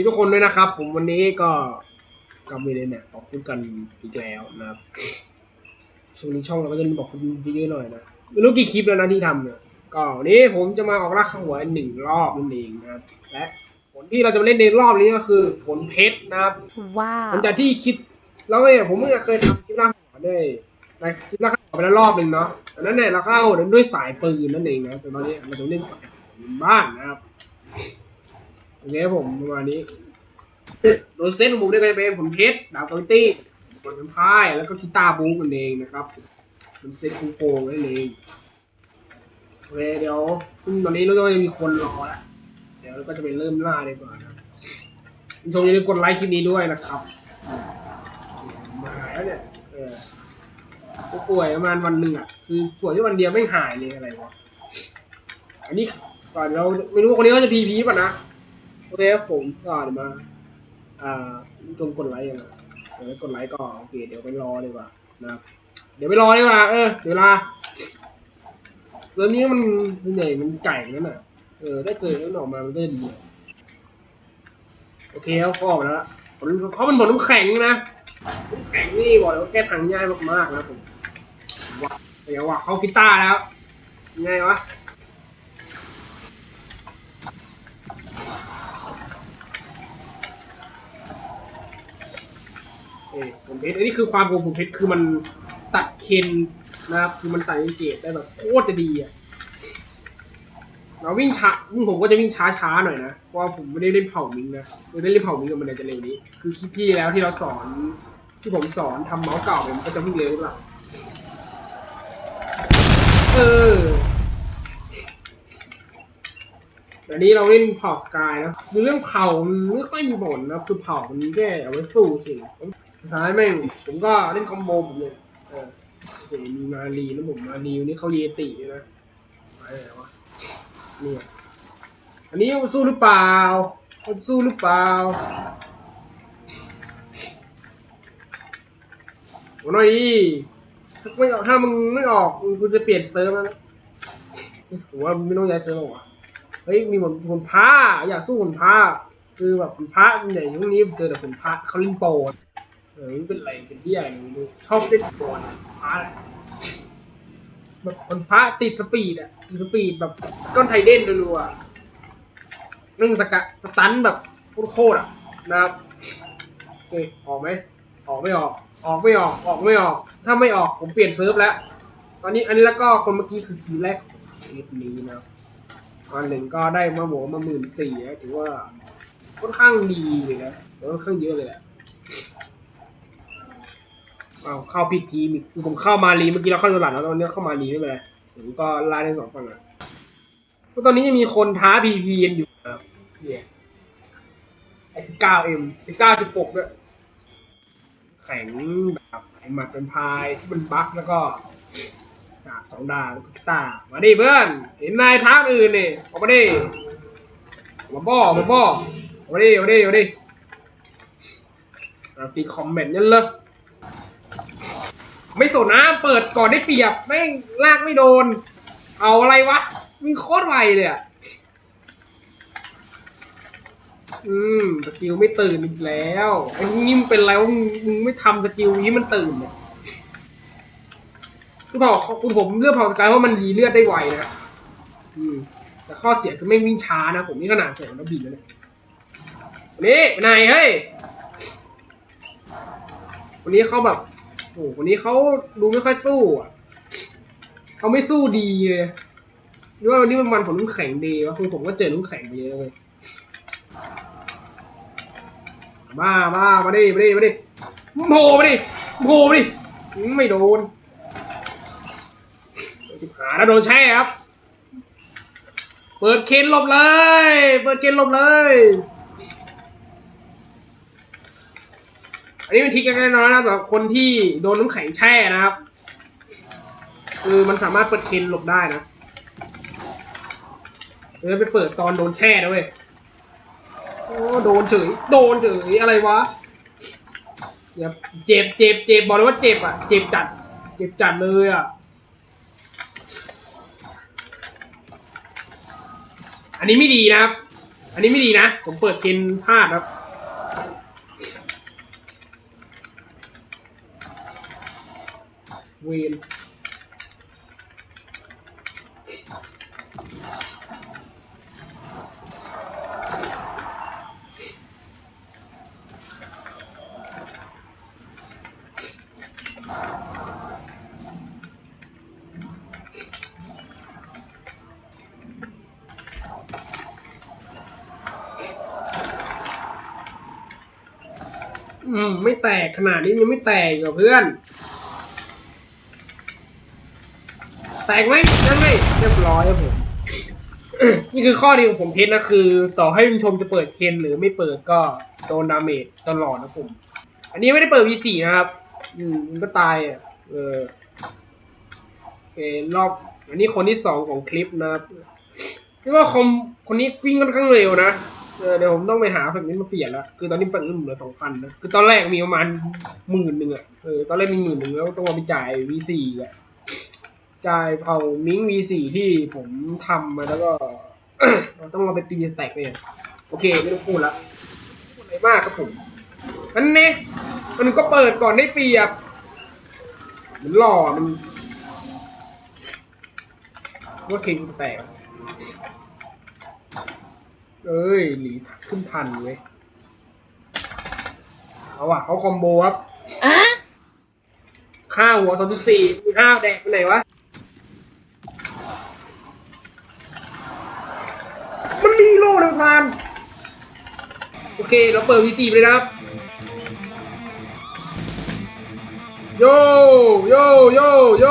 ดีทุกคนด้วยนะครับ ผมวันนี้ก็กลับมาเลยเนี่ยขอบคุณกันอีกแล้วนะครับช่วงนี้ช่องเราก็จะมีบอกคุณเยอะๆหน่อยนะไม่รู้กี่คลิปแล้วนะที่ทำเนี่ยก็วันนี้ผมจะมาออกล่าข้างหัวหนึ่งรอบนั่นเองนะครับและผลที่เราจะมาเล่นในรอบนี้ก็คือผลเพชรนะครับว้าวหลังจากที่คิดแล้วเนี่ยผมเพิ่งจะเคยทำคลิปล่าข้างหัวด้วยในคลิปล่าข้างหัวไปแล้วรอบหนึ่งเนาะแต่นั้นเนี่ยเราเข้าด้วยสายปืนนั่นเองนะแต่ตอนนี้เราจะเล่นสายปืนบ้างนะครับ โอเคผมประมาณนี้โดยเซตของผมเนี่ยก็จะเป็นผลเพชรดาวกอยตี้ผลพายแล้วก็กีตาร์บู๊กันเองนะครับเป็นเซตคูโกงนั่นเองโอเคเดี๋ยวตอนนี้เราก็จะมีคนรอแล้วเดี๋ยวเราก็จะไปเริ่มล่าดีกว่านะคุณชมอย่าลืมกดไลค์คลิปนี้ด้วยนะครับมาหายแล้วเนี่ยเออป่วยประมาณวันหนึ่งอะคือป่วยที่วันเดียวไม่หายเลยอะไรวะอันนี้ก่อนเราไม่รู้ว่าคนนี้เขาจะพีพีป่ะนะ โอเคครับผมก็เดี๋ยวมา อ่าจงกดไลค์กันนะเดี๋ยวกดไลค์ก่อนโอเคเดี๋ยวไปรอดีกว่านะเดี๋ยวไปรอดีกว่าเออเดี๋ยวเวลาเซิร์ฟนี้มันส่วนใหญ่มันไก่นั่นน่ะเออได้เกิดแล้วออกมามันก็จะดีโอเคเขาก็ออกมาแล้วผลเขาเป็นผลน้ำแข็งนะน้ำแข็งนี่บอกเลยว่าแก้ทางง่ายมากๆนะผมว่าเดี๋ยวว่าเขากีตาร์แล้วไงวะ เออ ผมเพชรอันนี้คือความโกงผมเพชรคือมันตัดเคนนะครับคือมันตัดเกตได้แบบโคตรจะดีอะเราวิ่งช้าวิ่งผมก็จะวิ่งช้าช้าๆหน่อยนะเพราะว่าผมไม่ได้เล่นเผ่ามิงนะไม่ได้เล่นเผ่ามิงกับมันเลยจะเร็วนี้ คือคลิปที่แล้วที่เราสอนที่ผมสอนทำเมาส์เก่าเนี่ยมันก็จะวิ่งเร็วหรือเปล่าเออแต่นี้เราเล่นเผ่าสกายนะคือเรื่องเผ่ามันไม่ค่อยมีผลนะคือเผ่ามันแค่เอาไว้สู้เฉย สุดท้ายแม่งผมก็เล่นคอมโบผมเลยเออโอ้โหมีมารีแล้วผมมารีนนี้เขาเยติด้วยนะไปไหนวะเนี่ยอันนี้สู้หรือเปล่ามันสู้หรือเปล่าโอ้หน่อยดิถ้าไม่ออกถ้ามึงไม่ออกกูจะเปลี่ยนเซิร์ฟแล้วนะผมว่าไม่ต้องย้ายเซิร์ฟหรอกวะเฮ้ยมีผลผลพ้าอยากสู้ผลพ้าคือแบบผลพ้าใหญ่ช่วงนี้เจอแต่ผลพ้าเขาเล่นโปรอะ เออเป็นไรเป็นที่อะไรไม่รู้ชอบเล่นบอลพระแบบคนพระติดสปีดอะติดสปีดแบบก้อนไทเด่นรัวๆอะนึ่งสกัดสตันแบบโคตรอะนะครับเอ้ยออกไหมออกไม่ออก ออกไม่ออก ออกไม่ออก ถ้าไม่ออกผมเปลี่ยนเซิร์ฟแล้ว ตอนนี้อันนี้แล้วก็คนเมื่อกี้คือทีแรกของเทปนี้นะครับวันหนึ่งก็ได้มาโหมมาหมื่นสี่ถือว่าค่อนข้างดีเลยนะค่อนข้างเยอะเลยแหละ เอาเข้าผิดทีมีผมเข้ามารีเมื่อกี้เราเข้าตลาดแล้วตอนนี้เข้ามารีไม่เป็นไรผมก็ไล่ได้สองฝั่งอะก็ตอนนี้ยังมีคนท้าพีพีกันอยู่ครับเนี่ยไอ้สิบเก้าเอ็มสิบเก้าจุดปกด้วยแข็งแบบไอหมัดเป็นพายที่มันบั๊กแล้วก็ดาบสองดาบแล้วก็กีตามาดิเพื่อนเห็นนายท้าอื่นนี่ออกมาดิมาบ้อมาบ้อออกมาดิออกมาดิออกมาดิอะตีคอมเมนต์นั่นเลย ไม่สนนะเปิดก่อนได้เปรียบแม่งลากไม่โดน เอาอะไรวะวิ่งโคตรไวเลยอะอืมสกิลไม่ตื่นอีกแล้วไอ้นี่มันเป็นไรวะมึงไม่ทำสกิลนี้มันตื่นเนี่ยคือบอกคุณผมเลือกเผาสกายเพราะมันรีเลือดได้ไวนะอืมแต่ข้อเสียคือไม่วิ่งช้านะ ผมนี่ขนาดแข่งแล้วบินแล้วเนี่ยนี่ไหนเฮ้ยวันนี้เขาแบบ โอ้โหคนนี้เขาดูไม่ค่อยสู้อะเขาไม่สู้ดีเลยหรือว่าวันนี้มันมันผมน้ำแข็งดีวะคือผมก็เจอน้ำแข็งไปเยอะเลยมามามาดิมาดิมาดิโผล่มาดิโผล่มาดิไม่โดนจิบหาแล้วโดนแช่ครับ เปิดเคนหลบเลย เปิดเคนหลบเลย อันนี้เป็นทริกแน่นอนนะสำหรับคนที่โดนน้ำแข็งแช่นะครับ คือมันสามารถเปิดเคนหลบได้นะเออไปเปิดตอนโดนแช่นะเว้ยโอ้โดนเฉยโดนเฉยอะไรวะเดี๋ยวเจ็บเจ็บเจ็บบอกเลยว่าเจ็บอะ เจ็บจัด เจ็บจัดเลยอะอันนี้ไม่ดีนะครับ อันนี้ไม่ดีนะ ผมเปิดเคนพลาดครับ เวนอืม ไม่แตกขนาดนี้ยังไม่แตกอีกับเพื่อน แตกไหมยังไงเรียบร้อยครับผม นี่คือข้อดีของผมเพชรนะคือ ต่อให้คุณชมจะเปิดเคนหรือไม่เปิดก็โดนดาเมจตลอดนะผม อันนี้ไม่ได้เปิด V4 นะครับ อืมมันก็ตายอะ เออโอเครอบ อันนี้คนที่สองของคลิปนะครับคิดว่าคอมคนนี้วิ่งค่อนข้างเร็วนะ เออเดี๋ยวผมต้องไปหาแฟกนี้มาเปลี่ยนละ คือตอนนี้แฟกนี้เหลือสองพันนะ คือตอนแรกมีประมาณหมื่นหนึ่งอะ เออตอนแรกมีหมื่นหนึ่งแล้วต้องเอาไปจ่าย V4 อะ จ่ายเอามิง V4 ที่ผมทำมาแล้วก็เราต้องเอาไปตีแตกเนี่ยโอเค ไม่ต้องพูดละพูดอะไรมากครับผมนั่นเน่มันก็เปิดก่อนได้เปรียบ มันหล่อมันว่าเคิงแตกเอ้ย หลีขึ้นพันเว้ยเอาว่ะเขาคอมโบครับอะข้าวหัวสองจุดสี่มีข้าวแดกไปไหนวะ มันมีโล่นะพานโอ เคเราเปิด V4 ไปเลยนะครับ โยโยโยโย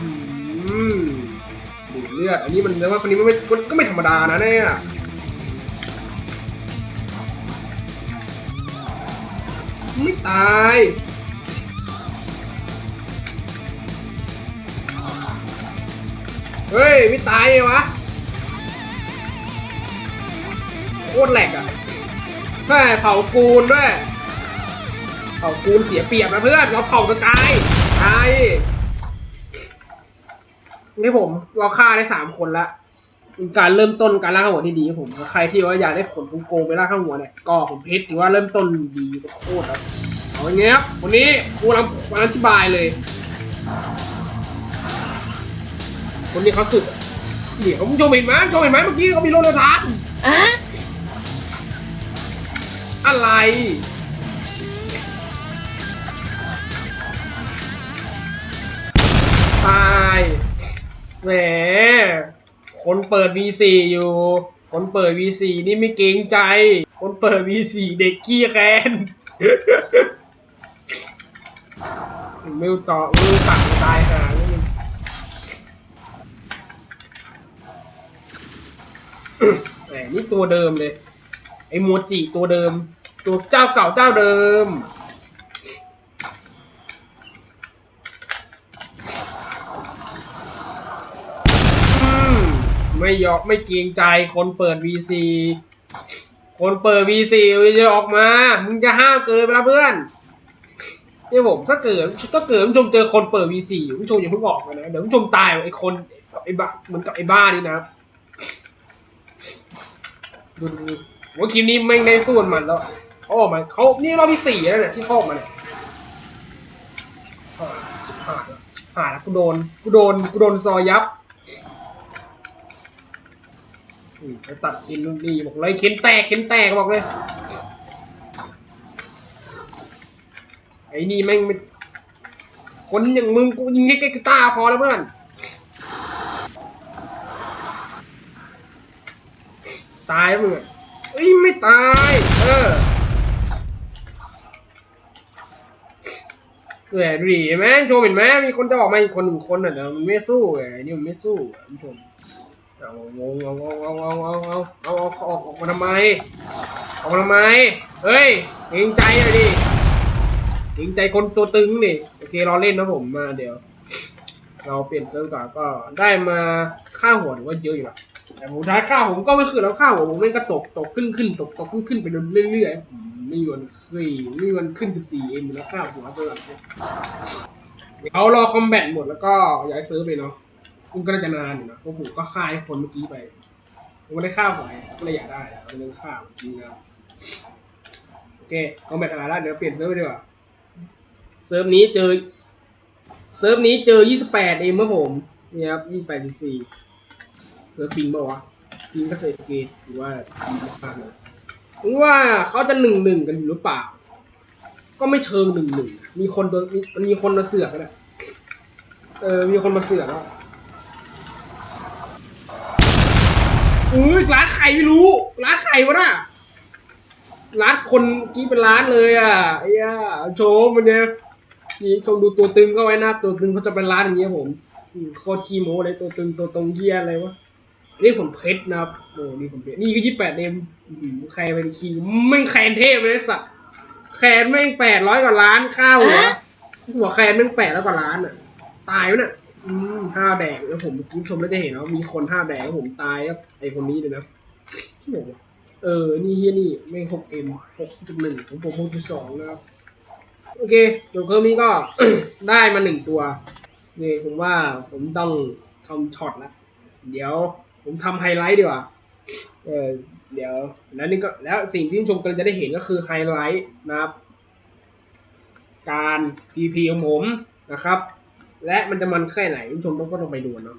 อืมดูเลือดอันนี้มันเรียกว่าคนนี้มันไม่ก็ไม่ธรรมดานะเนี่ยไม่ตายเฮ้ย ไม่ตายเลยวะโคตรแหลกอะ แม่เผากูนด้วย เผากูนเสียเปรียบนะเพื่อน เราเผาสกายตายนี่ผมเราฆ่าได้สามคนละการเริ่มต้นการล่าข้าหัวที่ดีผมใครที่ว่าอยากได้ผลโกงๆไปล่าข้าหัวเนี่ยก็ผมเพชรถือว่าเริ่มต้นดีโคตรครับเอาอย่างเงี้ยครับวันนี้กูรำวันอธิบายเลยคนนี้เขาสุดเดี๋ยวมึงชมเห็นไหมโชมเห็นไหมเมื่อกี้เขามีโลโลทานอะ อะไร ตาย แหม คนเปิด V4 อยู่ คนเปิด V4 นี่ไม่เกรงใจ คนเปิด V4 เด็กขี้แค้นไม่รู้ต่อม่รู้ตักตายหานี่มันแหมนี่ตัวเดิมเลย ไอโมจิตัวเดิม ตัวเจ้าเก่าเจ้าเดิม ไม่ยอมไม่เกรงใจคนเปิด VC คนเปิด VC จะออกมา มึงจะห้าวเกินไปล้วเพื่อนเนี่ยผมถ้าเกิดก็เกิดผู้ชมเจอคนเปิด VC อยู่ผู้ชมอย่าเพิ่งออกมานะ เดี๋ยวผู้ชมตายไอ้คนกับไอ้บ้าเหมือนกับไอ้บ้านี่นะดูดู ว่าคลิปนี้แม่งได้สู้กับมันแล้วเขาออกมาเขานี่รอบที่สี่แล้วเนี่ยที่เขาออกมาเนี่ยอ่าชิบหายแล้วชิบหายแล้วกูโดนกูโดนกูโดนซอยับอืมไปตัดคนนู่นนี่บอกเลยเคนแตกเคนแตกบอกเลยไอ้นี่แม่งมคนอย่างมึงกูยิงแค่กีตาร์พอแล้วเพื่อนตายมึงอะ เอ้ยไม่ตาย เออแหวดูดิแม่ชมเห็นไหมมีคนจะออกมาอีกคนหนึ่งคนอะแต่มันไม่สู้ไงนี่มันไม่สู้คุณผู้ชมเอางงเอาเอาเอาเอาเอาเอาเอาออกออกมาทำไมออกมาทำไมเฮ้ยเกรงใจเลยดิเกรงใจคนตัวตึงดิโอเครอเล่นนะผมมาเดี๋ยว เราเปลี่ยนเซิร์ฟก่อนก็ได้มาค่าหัวถือว่าเยอะอยู่แล้ว แต่ผมท้ายข้าวผมก็ไม่ขึ้นแล้วข้าวผมไม่ก็ตกตกขึ้นขึ้นตกตกขึ้นขึ้นไปเรื่อยๆมไม่มีวันขึ้นไม่มีวันขึ้น 14เอ็มแล้วข้าวหัวตัวหลังเดี๋ยวรอคอมแบทหมดแล้วก็ย้ายเซิร์ฟไปเนาะคุณก็น่าจะนานอยู่นะเพราะผมก็ฆ่าไอ้คนเมื่อกี้ไปผมไม่ได้ข้าวหอยก็เลยอยากได้อะเป็นเรื่องข้าวจริงนะโอเคเอาแมตช์อะไรแล้วเดี๋ยวเปลี่ยนเซิร์ฟไปดีกว่าเซิร์ฟนี้เจอเซิร์ฟนี้เจอ 28เองเมื่อผมนี่ครับ28 เซิร์ปิงเปล่าวะปิงเกษตรเกตหรือว่าปิงมากเลยหรือว่าเขาจะหนึ่งหนึ่งกันอยู่หรือเปล่า ก็ไม่เชิงหนึ่งหนึ่งมีคนตัวมันมีคนมาเสือกนะเออมีคนมาเสือกแล้วอุ้ยร้านใครไม่รู้ ร้านใครวะน่ะร้านคนกี้เป็นร้านเลยอะไอ้ย่าโชว์มันเนี่ยนี่ชมดูตัวตึงก็ไว้นะตัวตึงเขาจะเป็นร้านอย่างเงี้ยผมโคตรชีโมเลยตัวตึงตัวตรงเยี่ยอะไรวะ นี่ผมเพชรนะครับโอ้นี่ผมเพชรนี่ก็ยี่แปดเอ็มใครไปคีไม่งแคนเทพเลยสัตว์แคนแม่งแปดร้อยกว่าล้านข้าวหัวหัวแคนแม่งแปดร้อยกว่าล้านอะ ตายวะน่ะอืมห้าแดงแล้วผมคุณผู้ชมก็จะเห็นว่ามีคนห้าแดงแล้วผมตายครับไอคนนี้เลยนะที่บอกว่าเออ นี่เฮียนี่ไม่หกเอ็มหกจุดหนึ่งของผมหกจุดสองนะครับ โอเคเดี๋ยวเพิ่มนี้ก็ได้มาหนึ่งตัวนี่ผมว่าผมต้องทำช็อตละเดี๋ยว ผมทำไฮไลท์ดีกว่าเออเดี๋ยวแล้วนี่ก็แล้วสิ่งที่ผู้ชมกันจะได้เห็นก็คือไฮไลท์นะครับ การ PP ของผมนะครับ และมันจะมันแค่ไหนผู้ชมต้องก็ต้องไปดูเนาะ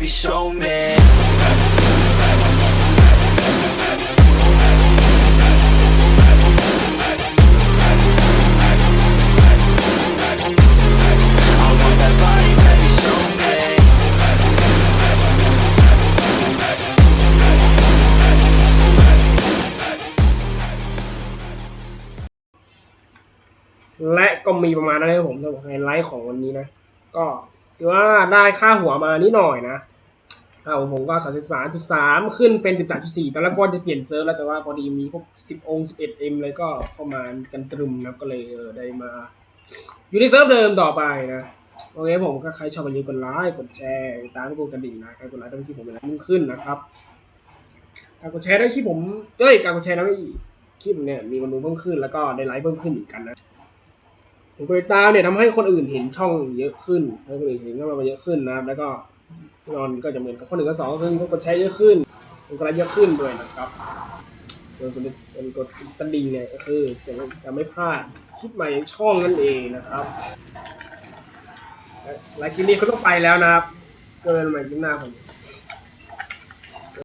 baby, show me และก็มีประมาณนั้นครับผมสำหรับไฮไลท์ของวันนี้นะ ก็ถือว่าได้ค่าหัวมานิดหน่อยนะ ค่าผมก็สามสิบสามจุดสามขึ้นเป็นสิบสามจุดสี่ตอนแรกก็จะเปลี่ยนเซิร์ฟแล้วแต่ว่าพอดีมีพวกสิบองสิบเอ็ดเอ็มเลยก็เข้ามากันตรึมนะก็เลยเออได้มา อยู่ในเซิร์ฟเดิมต่อไปนะโอเคผมก็ใครชอบอย่าลืมกดไลค์กดแชร์ตามกดกระดิ่งนะใครกดไลค์ต้องที่ผมเป็นไลค์ยิ่งขึ้นนะครับการกดแชร์ได้ที่ผมเอ้ยการกดแชร์ได้คลิปเนี่ยมีคนดูเพิ่มขึ้นแล้วก็ได้ไลค์เพิ่มขึ้นเหมือนกันนะผมกดติดตามเนี่ยทำให้คนอื่นเห็นช่องเยอะขึ้นให้คนอื่นเห็นช่องเราเยอะขึ้นนะครับแล้วก็ นอนก็จะเหมือนกับข้อหนึ่งกับสองก็คือคนกดใช้เยอะขึ้นคนกดไลค์เยอะขึ้นด้วยนะครับส่วนเป็นกดกระดิ่งเนี่ยก็คือจะไม่จะไม่พลาดคลิปใหม่ช่องนั่นเองนะครับและและคลิปนี้เขาต้องไปแล้วนะครับเจอกันใหม่คลิปหน้าผม